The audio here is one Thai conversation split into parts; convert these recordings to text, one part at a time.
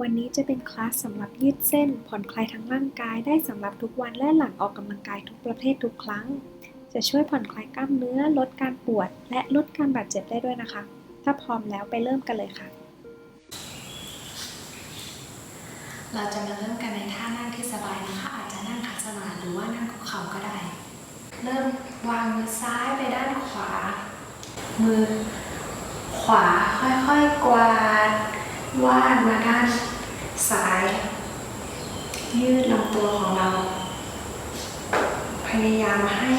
วันนี้จะเป็นคลาสสำหรับยืดเส้น ผ่อนคลายทั้งร่างกายได้สำหรับทุกวันและหลังออกกำลังกายทุกประเภททุกครั้ง จะช่วยผ่อนคลายกล้ามเนื้อลดการปวด และลดการบาดเจ็บได้ด้วยนะคะ ถ้าพร้อมแล้วไปเริ่มกันเลยค่ะ เราจะมาเริ่มกันในท่านั่งที่สบายนะคะ อาจจะนั่งขัดสมาธิหรือว่านั่งคุกเข่าก็ได้ เริ่มวางมือซ้ายไปด้านขวา มือขวาค่อยๆกวาด วาดมาด้านซ้าย ยืดลำตัวของเรา พยายามให้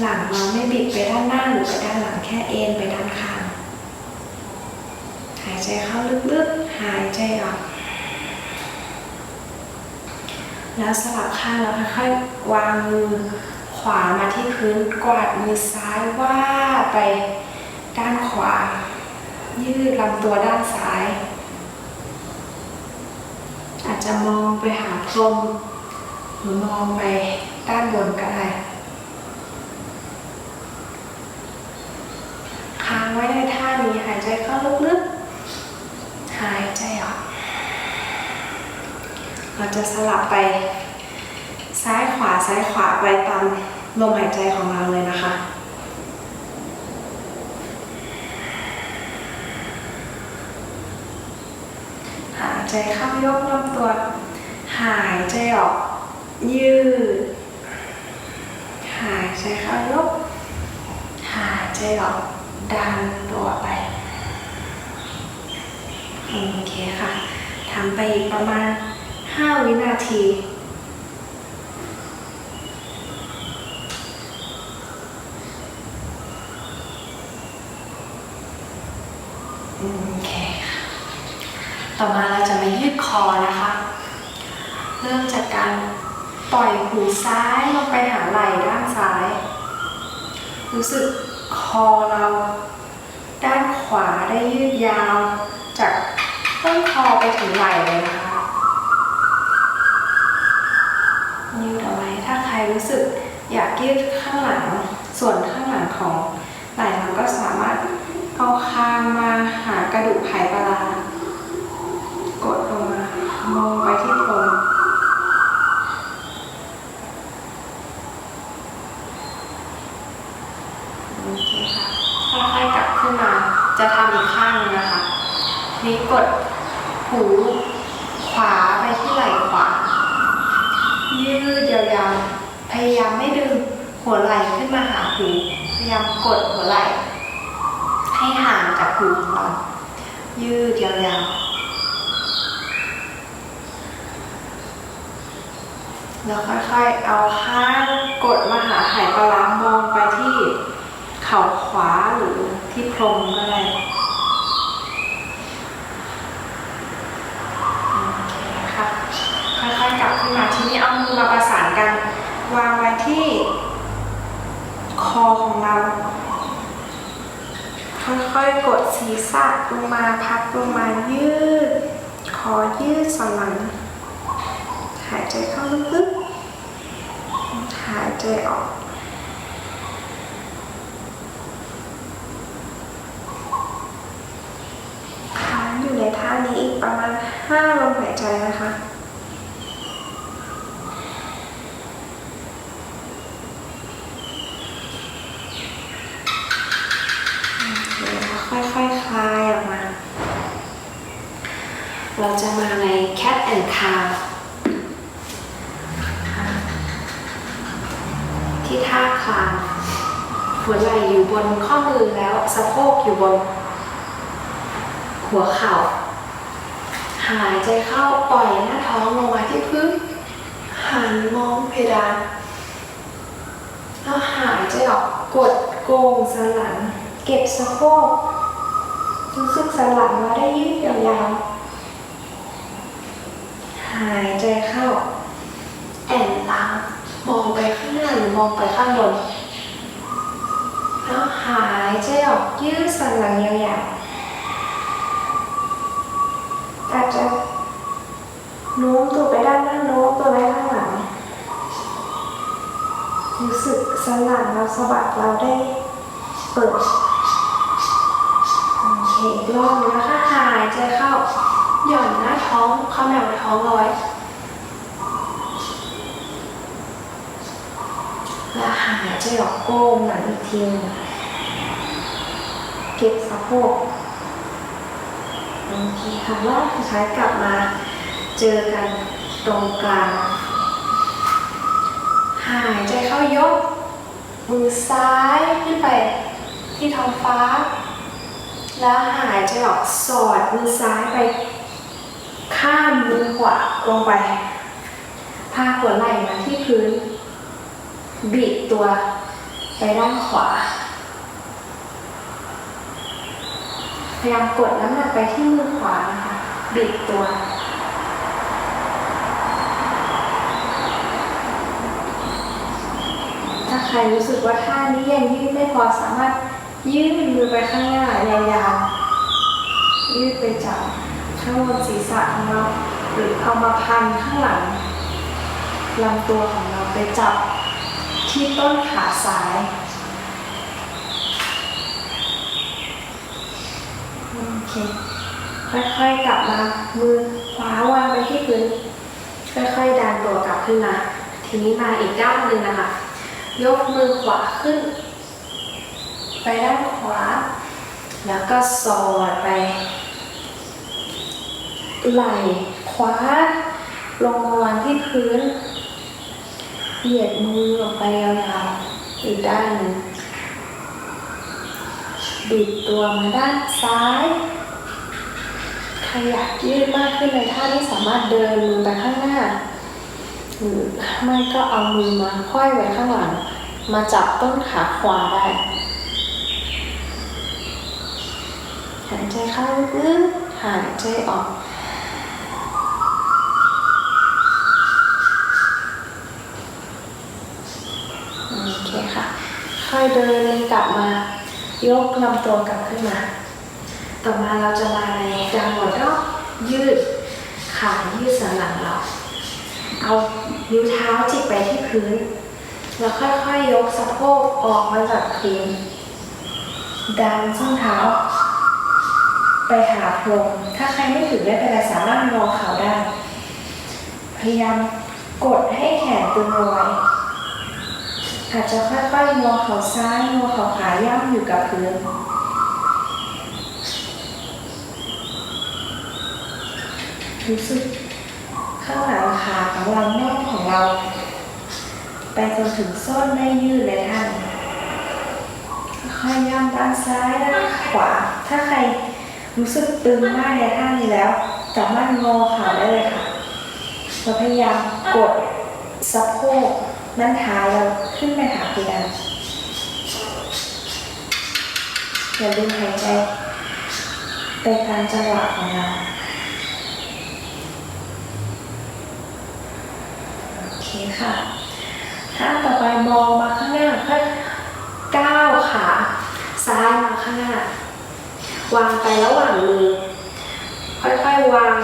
หลังเราไม่บิดไปด้านหน้าหรือไปด้านหลังแค่เอ็นไปด้านข้าง หายใจเข้าลึกๆ หายใจออก แล้วสลับข้างแล้วค่อยๆวางมือขวามาที่พื้นกวาดมือซ้ายว่าดไปด้านขวา ยืดลำตัวด้านซ้าย อาจจะมองไปหาพรมหรือมองไปด้านบนก็ได้ค้างไว้ในท่านี้หายใจเข้าลึกๆ หายใจออก เราจะสลับไปซ้ายขวาซ้ายขวาไปตามลมหายใจของเราเลยนะคะ หาย ใจเข้ายกลำตัว หายใจออก ยืด หายใจเข้ายก หายใจออก ดันตัวไป โอเคค่ะ ทำไปอีกประมาณ 5 วินาทีโอเค ต่อมาเราจะมายืดคอนะคะ เริ่มจากการปล่อยหูซ้ายลงไปหาไหล่ด้านซ้าย รู้สึกคอเราด้านขวาได้ยืดยาว จากต้นคอไปถึงไหล่เลยนะคะยืดเอาไว้ถ้าใครรู้สึกอยากยืดข้างหลัง ส่วนข้างหลังของไหล่เราก็สามารถเอาคางมาหากระดูกไขปลาร้า มองไปที่พรมโอเคค่ะค่อยๆกลับขึ้นมา จะทำอีกข้างนึงนะคะ นี้กดหูขวาไปที่ไหล่ขวา ยืดยาวๆ พยายามไม่ดึงหัวไหล่ขึ้นมาหาหู พยายามกดหัวไหล่ให้ห่างจากหูของเรา ยืดยาวๆ แล้วค่อยๆเอาข้างกดมาหาไหปลาร้ามองไปที่เข่าขวาหรือที่พรมก็ได้โอเคค่ะค่อยๆกลับขึ้นมาทีนี้เอามือมาประสานกันวางไว้ที่ คอของเรา ค่อยๆกดศีรษะลงมาพับลงมายืด คอยืดสันหลังหายใจเข้าลึกๆ หายใจออก ค้างอยู่ในท่านี้อีกประมาณ 5 ลมหายใจนะคะคแล้วค่อยๆคลายออกมา เราจะมาใน cat and cow ที่ท่าคลานหัวไหล่อยู่บนข้อมือแล้วสะโพกอยู่บน หัวเข่า หายใจเข้าปล่อยหน้าท้องลงมาที่พื้นหันมองเพดานแล้วหายใจออกกดโกงสันหลัง เก็บสะโพกรู้สึกสันหลังเราได้ยืดยาวๆหายใจเข้า แอนหลัง มองไปข้างหน้าหรือมองไปข้างบนแล้วหายใจออกยืดสันหลังยาวๆอาจจะโน้มตัวไปด้านหน้าโน้มตัวไปข้างหลังรู้สึกสันหลังเราสะบัดเราได้เปิดโอเครอบนะคะหายใจเข้าหย่อนหน้าท้องเข้าแนวท้องเอาไว้ แล้วหายใจออกโก้มหลังอีกทีเก็บสะโพกโอเคค่ะรอบสุดท้ายกลับมาเจอกันตรงกลาง หายใจเข้ายก มือซ้ายขึ้นไปที่ท้องฟ้า แล้วหายใจออกสอดมือซ้ายไป ข้ามมือขวาลงไปพาหัวไหล่มาที่พื้น บิดตัวไปด้านขวา พยายามกดน้ำหนักไปที่มือขวานะคะบิดตัว ถ้าใครรู้สึกว่าท่านี้ยังยืดไม่พอสามารถยืดมือไปข้างหน้ายาวๆยืดไปจับข้างบนศีรษะของเราหรือเอามาพันข้างหลังลำตัวของเราไปจับ ที่ต้นขาซ้าย โอเค ค่อยๆกลับมา มือขวาวางไปที่พื้น ค่อยๆดันตัวกลับขึ้นมา ทีนี้มาอีกด้านหนึ่งนะคะ ยกมือขวาขึ้น ไปด้านขวา แล้วก็สอดไป ไหล่ขวา ลงมาวางที่พื้น เหยียดมือออกไปยาวๆอีกด้านหนึ่งบิดตัวมาด้านซ้ายขยับยืดมากขึ้นในท่าที่สามารถเดินมือไปข้างหน้าหรือไม่ก็เอามือมาค่อยไว้ข้างหลัง มาจับต้นขาขวาได้หายใจเข้าลึกๆหายใจออก โอเคค่ะ ค่ อยเดินกลับมา ยกลำตัวกลับขึ้นมา ต่อมาเราจะมาในดาวน์ดอกยืดขายืดสันหลังเรา เอานิ้วเท้าจิกไปที่พื้น แล้วค่อยๆยกสะโพกออกมาจากพื้นดันส้นเท้า ไปหาพรงถ้าใครไม่ถึงไม่เป็นไรสามารถงอเข่าได้ พยายามกดให้แขนตึงเอาไว้ อาจจะค่อยๆงอเข่าซ้ายงอเข่าขวาย่ำอยู่กับพื้นรู้สึกข้างหลังขาของเราแน่นของเรา ไปจนถึงส้นได้ยืดเลยท่านค่อยย่ำด้านซ้ายด้านขวา ถ้าใครรู้สึกตึงมากในท่านี้แล้วสามารถงอขาได้เลยค่ะเราพยายามกดสะโพก ด้านท้ายเราขึ้นไปหาเพดานอย่าลืมหายใจไปตามจังหวะของเราโอเคค่ะท่าต่อไปมองมาข้างหน้าค่อยก้าวขาซ้ายมาข้างหน้า วางไประหว่างมือค่อยๆวาง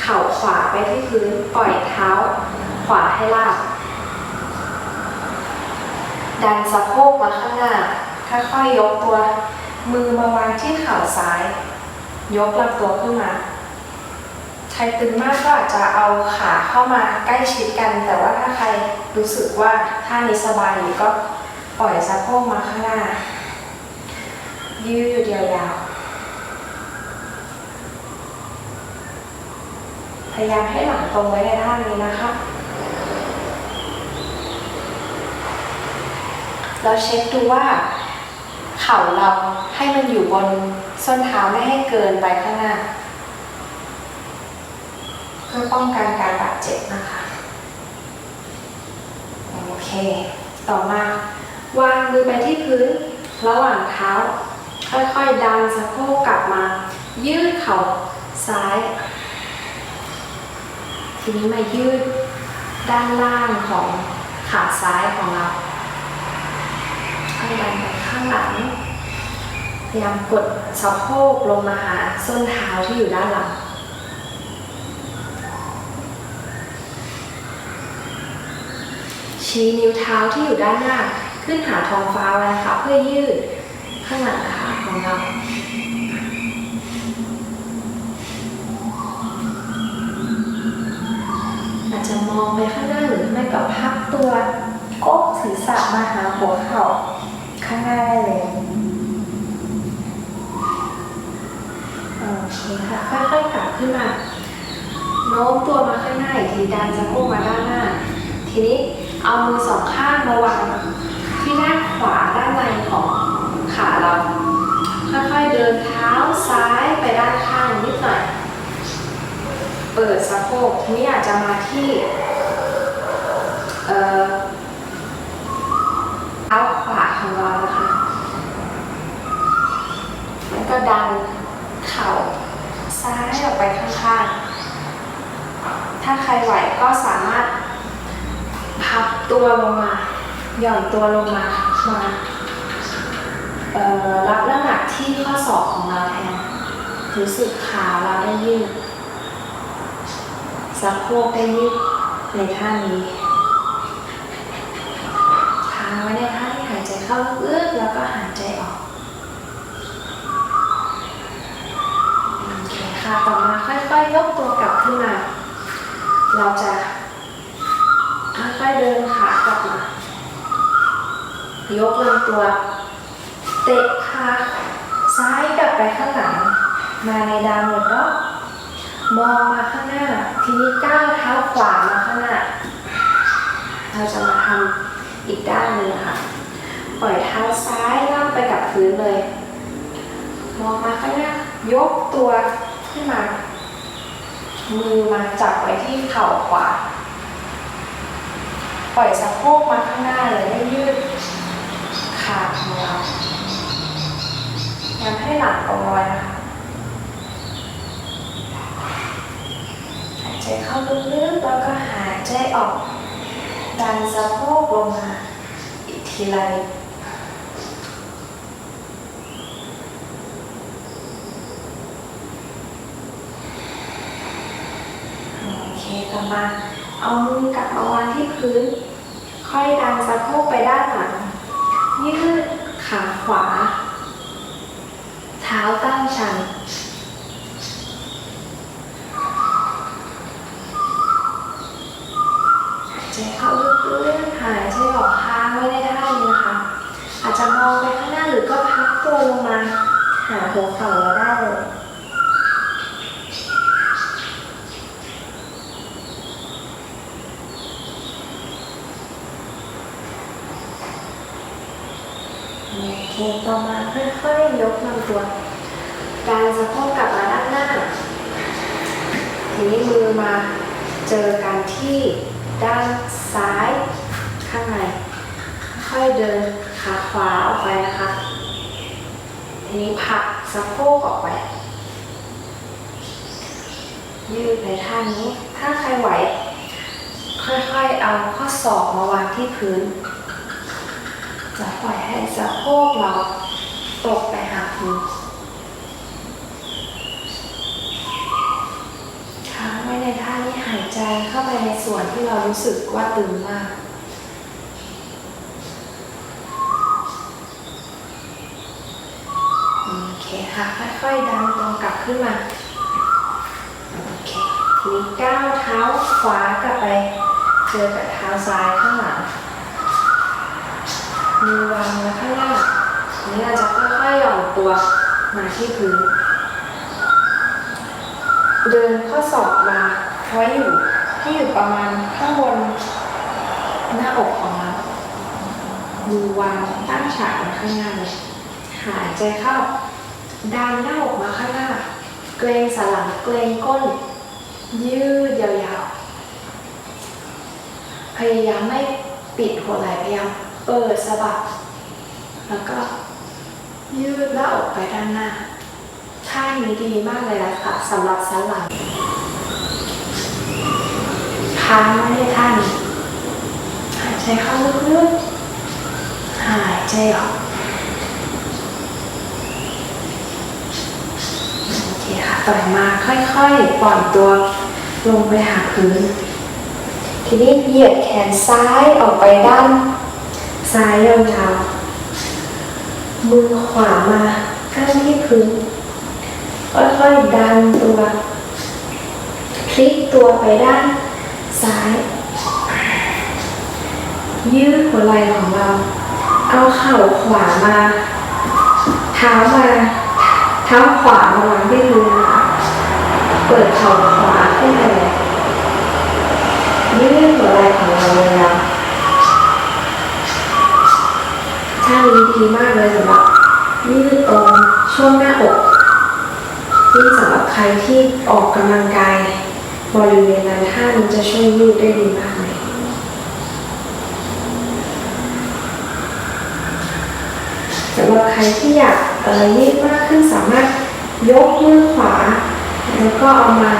เข่าขวาไปที่พื้นปล่อยเท้า ขวาให้ลาก ดันสะโพกมาข้างหน้า ค่อยๆยกตัว มือมาวางที่เข่าซ้าย ยกลำตัวขึ้นมาใครตึงมากก็อาจจะเอาขาเข้ามาใกล้ชิดกัน แต่ว่าถ้าใครรู้สึกว่าท่านี้สบายอยู่ก็ปล่อยสะโพกมาข้างหน้า ยืดยาวๆพยายามให้หลังตรงไว้ในท่านี้นะคะ เราเช็คดูว่าเข่าเราให้มันอยู่บนส้นเท้าไม่ให้เกินไปข้างหน้า เพื่อป้องกันการบาดเจ็บนะคะโอเค ต่อมาวางมือไปที่พื้นระหว่างเท้า ค่อยๆ ดันสะโพกกลับมา ยืดเข่าซ้าย ทีนี้มายืดด้านล่างของขาซ้ายของเรา ค่อยดันไปข้างหลัง พยายามกดสะโพกลงมาหาส้นเท้าที่อยู่ด้านหลังชี้นิ้วเท้าที่อยู่ด้านหน้า ขึ้นหาท้องฟ้าไว้นะคะเพื่อยืดข้างหลังขาของเราจจะมองไปข้างหน้าหรือไม่ก็พับตัวก้มศีรษะมาหาหัวเข่า ข้างหน้าได้เลยโอเคค่ะ ค่อยๆกลับขึ้นมาโน้มตัวมาข้างหน้าอีกทีดันสะโพกมาด้านหน้า ทีนี้เอามือสองข้างมาวางที่ด้านขวาด้านในของขาเรา ค่อยๆเดินเท้าซ้ายไปด้านข้างนิดหน่อย เปิดสะโพกทีนี้อาจจะมาที่ เอ่อเท้าขวาของเรานะคะ แล้วก็ดันเข่าซ้ายออกไปข้างๆ ถ้าใครไหวก็สามารถพับตัวลงมา หย่อนตัวลงมา มาเอ่อรับน้ำหนักที่ข้อศอกของเราแทน รู้สึกขาเราได้ยืด สะโพกได้ยืด ในท่านี้ค้างไว้ในท่าที่หายใจเข้าลึกๆแล้วก็หายใจออกโอเคค่ะต่อมาค่อยๆยกตัวกลับขึ้นมา เราจะค่อยๆเดินขากลับมายกลำตัว เตะขาซ้ายกลับไปข้างหลังมาในดาวน์โหลดด็อก มองมาข้างหน้า ทีนี้ก้าวเท้าขวามาข้างหน้า เราจะมาทำอีกด้านหนึ่งค่ะ ปล่อยเท้าซ้ายล่างไปกับพื้นเลย มองมาข้างหน้า ยกตัวขึ้นมา มือมาจับไว้ที่เข่าขวา ปล่อยสะโพกมาข้างหน้าเลยให้ยืดขาของเรายังให้หลังตรงไว้นะคะ หาย ใจเข้าลึกๆแล้วก็หายใจออก ดันสะโพกลงมา อีกทีละนิดโอเคต่อมาเอามือกลับมาวางที่พื้น ค่อยดันสะโพกไปด้านหลังยืดขาขวา เท้าตั้งชัน หาย ใจเข้าลึกๆหายใจออกค้างไว้ในท่านี้นะคะ อาจจะมองไปข้างหน้าหรือก็พับตัวลงมา หาหัวเข่าเราได้เลยโอเคต่อมาค่อยๆยกลำตัวการสะโพกกลับมาด้านหน้า ทีนี้มือมาเจอกันที่ ด้านซ้ายข้างใน ค่อยเดินขาขวาออกไปนะคะทีนี้ผักสะโพกออกไป ยืดในท่านี้ ถ้าใครไหว ค่อยๆ เอาข้อศอกมาวางที่พื้น จะปล่อยให้สะโพกเราตกไปหาพื้นค้างไว้ในท่านี้หาย ใจเข้าไปในส่วนที่เรารู้สึกว่าตึงมากโอเคค่ะค่อยๆดันตรงกลับขึ้นมาโอเคทีนี้ก้าวเท้าขวากลับไปเจอกับเท้าซ้ายข้างหลังมือวางไว้ข้างล่างทีนี้เราจะค่อยๆหย่อนตัวมาที่พื้น เดินข้อศอกมา ไว้อยู่ให้อยู่ประมาณข้างบนหน้าอกของเรามือวางตั้งฉากมาข้างหน้าเลยหายใจเข้า ดันหน้าอกมาข้างหน้า เกรงสันหลังเกรงก้น ยืดยาวๆ พยายามไม่ปิดหัวไหล่พยายามเปิดสะบักแล้วก็ยืดหน้าอกไปด้านหน้าท่านี้ดีมากเลยนะคะสำหรับสันหลัง ค้างไว้ท่านหายใจเข้าลึกๆหายใจออกโอเคค่ะต่อมาค่อยๆปล่อยตัวลงไปหาพื้น ทีนี้เหยียดแขนซ้ายออกไปด้านซ้ายยาวๆมือขวามาข้างที่พื้น ค่อยๆดันตัว พลิกตัวไปด้าน ซ้าย ยืดหัวไหล่ของเรา เอาเข่าขวามา เท้ามาเท้าขวามาวางที่พื้นะคะเปิดเข่าขวาขึ้นไปเลยยืดหัวไหล่ของเราเลยนะท่านี้ดีมากเลยสำหรับยืดตรงช่วงหน้าอกนี่สำหรับใครที่ออกกำลังกาย บริเวณนั้นท่านี้จะช่วยยืดได้ดีมากเลยสำหรับใครที่อยากยืดมากขึ้นสามารถยกมือขวา แล้วก็เอามา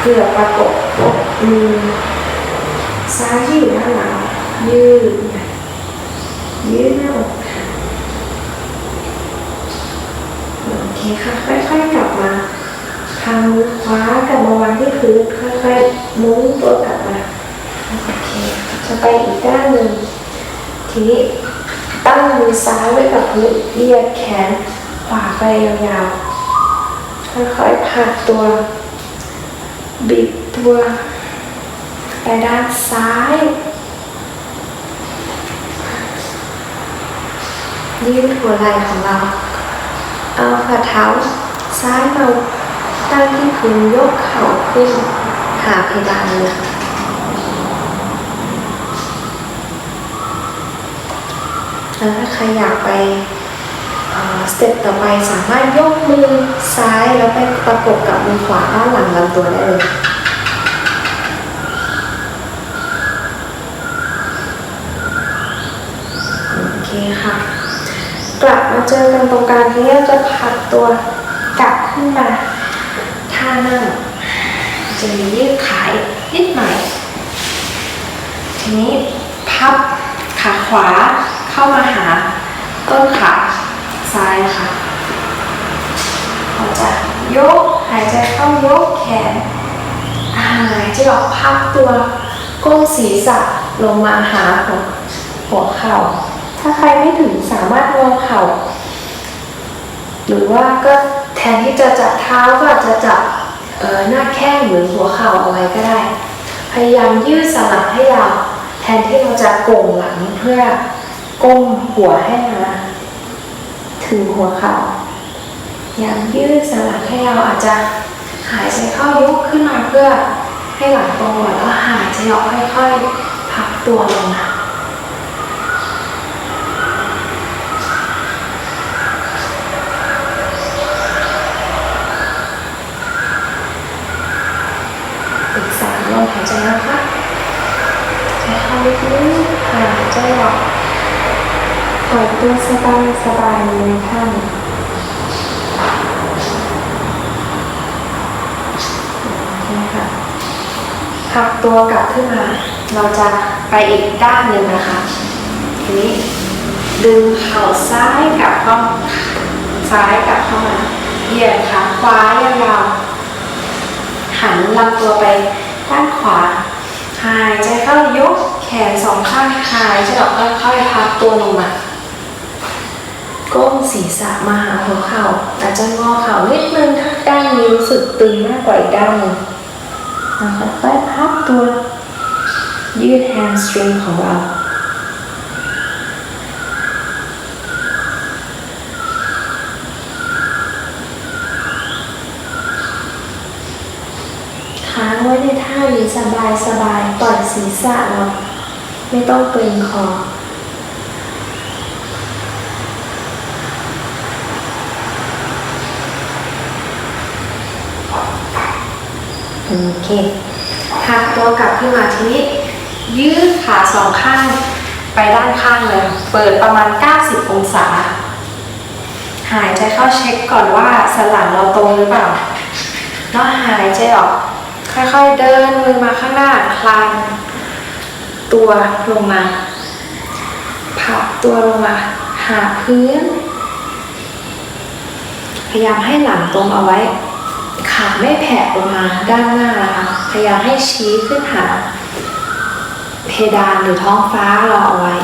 เกือบประกบมือซ้ายที่อยู่ด้านหลังยืดยืดหน้าอกค่ะโอเคค่ะ ค่อยๆกลับมาทางมือขวากลับมาวางที่ พื้นค่อยๆมุ้งตัวกลับมาโอเคจะไปอีกด้านหนึ่งทีนี้ตั้งมือซ้ายไว้กับพื้นเหยียดแขนขวาไปยาวๆค่อยๆผักตัวบิดตัวไปด้านซ้ายยืดหัวไหล่ของเรา เอาฝ่าเท้า ซ้ายเราตั้งที่พื้นยกเข่า ขึ้นหาเพดานเลยแล้วถ้าใครอยากไปเอ่อสเต็ปต่อไปสามารถยกมือซ้ายแล้วไปประกบกับมือขวาด้านหลังลำตัวได้เลยโอเคค่ะ กลับมาเจอกันตรงกลางทีนี้เราจะผลักตัวกลับขึ้นมาท่านั่ง จะมียืดขาอีกนิดหน่อย ทีนี้พับขาขวาเข้ามาหาต้นขาซ้ายนะคะเราจะยกหายใจเข้ายกแขนหายใจออกพับตัวก้มศีรษะลงมาหาหัวหัวเข่า ถ้าใครไม่ถึงสามารถงอเข่า หรือว่าก็แทนที่จะจับเท้าก็อาจจะจับ หน้าแข้งหรือหัวเข่าเอาไว้ก็ได้ พยายามยืดสลับให้ยาวแทนที่เราจะโก่งหลังเพื่อก้มหัวให้มาถึงหัวเข่ายายามยืดสลับให้ยาวอาจจะหายใจเข้ายกขึ้นมาเพื่อให้หลังตรงก่อนแล้วหายใจออกค่อยๆพักตัวลงมาอีกสามลมหายใจนะคะ ใช้เข้าลึกๆหายใจออกปล่อยตัวสบายสบายในท่านโอเคค่ะพักตัวกลับขึ้นมา เราจะไปอีกด้านหนึ่งนะคะ ทีนี้ดึงเข่าซ้ายกลับเข้าซ้ายกลับเข้ามา เหยียดขาขวายาวๆหันลำตัวไปด้านขวา หายใจเข้ายก แขนสองข้างหายใจออกค่อยๆพับตัวลงมาก้มศีรษะมาหาหัวเข่าอาจจะงอเข่านิดนึงถ้าด้านนี้รู้สึกตึงมากกว่าอีกด้านนึงแล้วค่อยพับตัว ยืดแฮมสตริงของเราค้างไว้ในท่านี้สบายสบายๆปล่อยศีรษะเรา ไม่ต้องเกรงคอ โอเคพักตัวกลับขึ้นมาทีนี้ ยืดขาสองข้างไปด้านข้างเลย เปิดประมาณ 90 องศา หายใจเข้าเช็คก่อนว่าสันหลังเราตรงหรือเปล่า แล้วหายใจออก ค่อยๆเดินมือมาข้างหน้า คลาน ตัวลงมาพับตัวลงมา หาพื้น พยายามให้หลังตรงเอาไว้ ขาไม่แผ่ออกมาด้านหน้านะคะพยายามให้ชี้ขึ้นหา เพดานหรือท้องฟ้าเราเอาไว้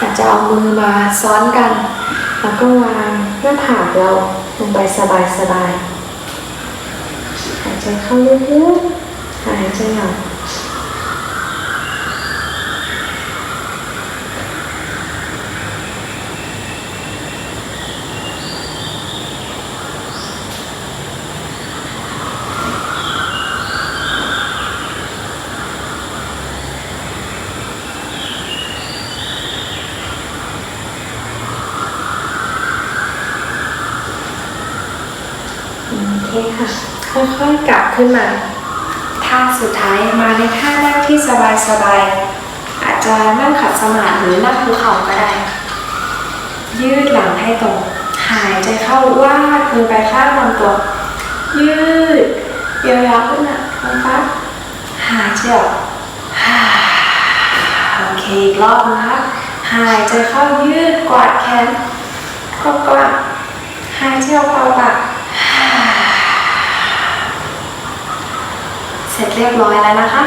อาจจะเอามือมาซ้อนกัน แล้วก็วางหน้าผากเราลงไปสบายๆ ใจเข้าลึกๆหายใจออกโอเคค่ะ ค่อยๆกลับขึ้นมา ท่าสุดท้ายมาในท่านั่งที่สบายๆ อาจจะนั่งขัดสมาธิหรือนั่งภูเขาก็ได้ ยืดหลังให้ตรง หายใจเข้าว่าดมือไปข้างลำตัว ยืดยาวๆขึ้นอะนะคะหายใจออกโอเคอีกรอบนะคะหายใจเข้ายืดกวาดแขนกว้างๆหายใจออกเบาปากฮ่า เสร็จเรียบร้อยแล้วนะคะ